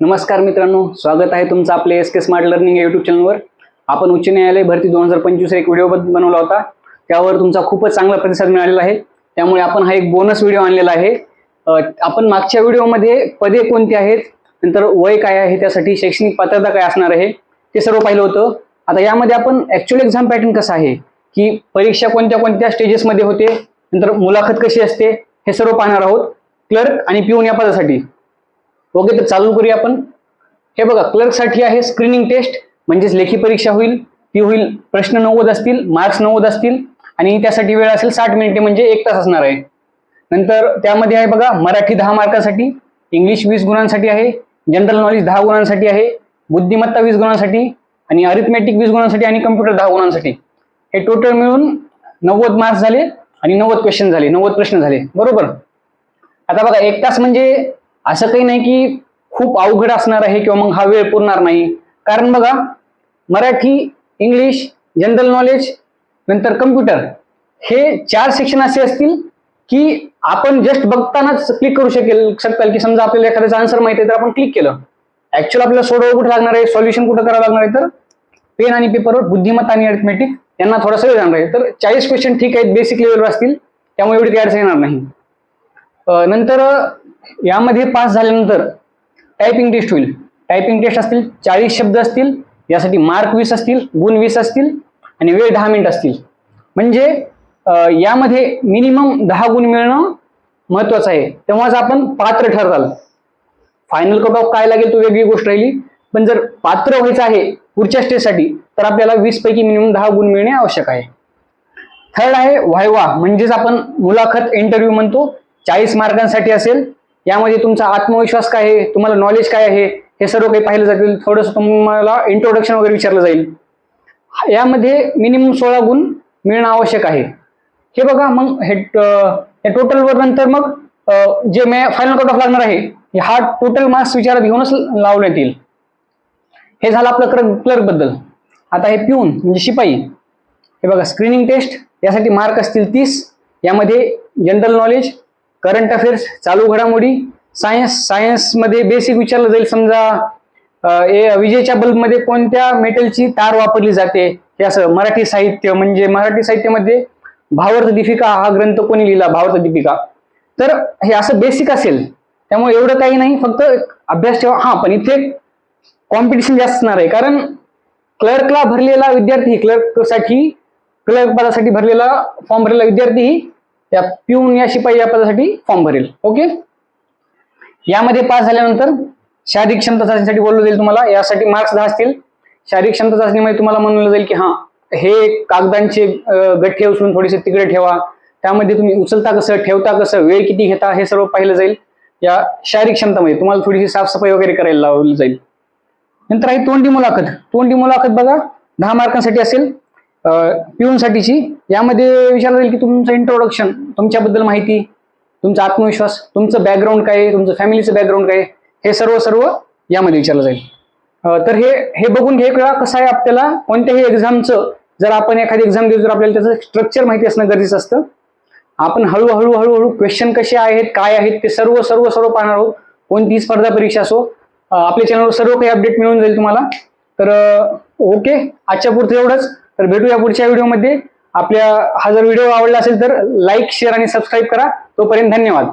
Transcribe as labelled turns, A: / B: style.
A: नमस्कार मित्रांनो स्वागत आहे तुमचं आपले S K smart learning YouTube YouTube चॅनलवर आपण उच्च न्यायालय भरती दोन हजार पंचवीस एक व्हिडिओ बनवला होता. त्यावर तुमचा खूपच चांगला प्रतिसाद मिळालेला आहे. त्यामुळे आपण हा एक बोनस व्हिडिओ आणलेला आहे. आपण मागच्या व्हिडिओमध्ये पदे कोणती आहेत नंतर वय काय आहे त्यासाठी शैक्षणिक पात्रता काय असणार आहे ते सर्व पाहिलं होतं. आता यामध्ये आपण ॲक्च्युअल एक्झाम पॅटर्न कसं आहे की परीक्षा कोणत्या कोणत्या स्टेजेसमध्ये होते नंतर मुलाखत कशी असते हे सर्व पाहणार आहोत. क्लर्क आणि पिऊन या पदासाठी. ओके तर चालू करूया आपण. हे बघा क्लर्कसाठी आहे स्क्रीनिंग टेस्ट म्हणजेच लेखी परीक्षा होईल ती होईल प्रश्न नव्वद असतील मार्क्स नव्वद असतील आणि त्यासाठी वेळ असेल साठ मिनिटे म्हणजे एक तास असणार आहे. नंतर त्यामध्ये आहे बघा मराठी दहा मार्कासाठी इंग्लिश वीस गुणांसाठी आहे जनरल नॉलेज दहा गुणांसाठी आहे बुद्धिमत्ता वीस गुणांसाठी आणि अरिथमॅटिक वीस गुणांसाठी आणि कम्प्युटर दहा गुणांसाठी. हे टोटल मिळून नव्वद मार्क्स झाले आणि नव्वद क्वेश्चन झाले नव्वद प्रश्न झाले. बरोबर? आता बघा एक तास म्हणजे असं काही नाही की खूप अवघड असणार आहे किंवा मग हा वेळ पुरणार नाही. कारण बघा मराठी इंग्लिश जनरल नॉलेज नंतर कम्प्युटर हे चार सेक्शन असे असतील की आपण जस्ट बघतानाच क्लिक करू शकेल शकताल की समजा आपल्याला एखाद्याचा आन्सर माहिती आहे तर आपण क्लिक केलं. ऍक्च्युअल आपल्याला सोडवं कुठं लागणार आहे? सॉल्युशन कुठं करावं लागणार आहे? तर पेन आणि पेपरवर बुद्धिमत्ता आणि अरिथमेटिक यांना थोडासा वेळ जाणार आहे. तर चाळीस क्वेश्चन ठीक आहेत बेसिक लेवलवर असतील त्यामुळे एवढी काही अडचण येणार नाही. नंतर यामध्ये पास झाल्यानंतर टायपिंग टेस्ट होईल. टायपिंग टेस्ट असतील चाळीस शब्द असतील यासाठी मार्क वीस असतील गुण वीस असतील आणि वेळ दहा मिनिट असतील. म्हणजे यामध्ये मिनिमम दहा गुण मिळणं महत्वाचं आहे. तेव्हाच आपण पात्र ठरताल फायनल कट ऑफ काय लागेल तो वेगळी गोष्ट राहिली. पण जर पात्र व्हायचं आहे पुढच्या स्टेजसाठी तर आपल्याला वीस पैकी मिनिमम दहा गुण मिळणे आवश्यक आहे. थर्ड आहे व्हायवा. म्हणजेच आपण मुलाखत इंटरव्ह्यू म्हणतो. चाळीस मार्कांसाठी असेल यामध्ये तुमचा आत्मविश्वास काय आहे? तुम्हाला नॉलेज काय आहे? हे सर्व काही पाहिलं जातील. थोडंसं तुम्हाला इंट्रोडक्शन वगैरे विचारलं जाईल. यामध्ये मिनिमम सोळा गुण मिळणं आवश्यक आहे. हे बघा मग हे टोटलवर नंतर मग जे मे फायनल कट ऑफ लागणार आहे हे हा टोटल मार्क्स विचारात घेऊनच लावण्यात येईल. हे झालं आपलं क्लर्क क्लर्कबद्दल. आता हे पिऊन म्हणजे शिपाई. हे बघा स्क्रीनिंग टेस्ट यासाठी मार्क असतील तीस. यामध्ये जनरल नॉलेज करंट अफेअर्स चालू घडामोडी सायन्स सायन्समध्ये बेसिक विचारलं जाईल. समजा ए- विजेच्या बल्बमध्ये कोणत्या मेटलची तार वापरली जाते? हे असं मराठी साहित्य म्हणजे मराठी साहित्यामध्ये भावार्थ दीपिका हा ग्रंथ कोणी लिहिला? भावार्थ दीपिका. तर हे असं बेसिक असेल. त्यामुळे एवढं काही नाही फक्त एक अभ्यास ठेवा. हा पण इथे कॉम्पिटिशन जास्त असणार आहे. कारण क्लर्कला भरलेला विद्यार्थी क्लर्कसाठी क्लर्क पदासाठी भरलेला फॉर्म भरलेला विद्यार्थी त्या पिऊन या शिपाई या पदासाठी फॉर्म भरेल. ओके यामध्ये पास झाल्यानंतर शारीरिक क्षमता चाचणीसाठी बोललं जाईल तुम्हाला. यासाठी मार्क्स दहा असतील. शारीरिक क्षमता चाचणीमध्ये तुम्हाला म्हणलं जाईल की हा हे कागदांचे गठ्ठे उचलून थोडेसे तिकडे ठेवा. त्यामध्ये तुम्ही उचलता कसं ठेवता कसं वेळ किती घेता हे सर्व पाहिलं जाईल. या शारीरिक क्षमतामध्ये तुम्हाला थोडीशी साफसफाई वगैरे करायला लावली जाईल. नंतर आहे तोंडी मुलाखत. तोंडी मुलाखत बघा दहा मार्कांसाठी असेल. पिऊनसाठीची यामध्ये विचारलं जाईल की तुमचं इंट्रोडक्शन तुमच्याबद्दल माहिती तुमचा आत्मविश्वास तुमचं बॅकग्राऊंड काय आहे तुमचं फॅमिलीचं बॅकग्राऊंड काय हे सर्व सर्व यामध्ये विचारलं जाईल. तर हे हे बघून घे किंवा कसं आहे आपल्याला कोणत्याही एक्झामचं जर आपण एखादी एक्झाम देऊ तर आपल्याला त्याचं स्ट्रक्चर माहिती असणं गरजेचं असतं. आपण हळूहळू हळूहळू क्वेश्चन कसे आहेत काय आहेत ते सर्व सर्व सर्व पाहणार आहोत. कोणतीही स्पर्धा परीक्षा असो आपल्या चॅनलवर सर्व काही अपडेट मिळून जाईल तुम्हाला. तर ओके आजच्या पुरतं एवढंच. तर भेटूया पुढच्या व्हिडिओमध्ये आपल्या हा जर व्हिडिओ आवडला असेल तर लाईक शेअर आणि सबस्क्राईब करा. तोपर्यंत धन्यवाद.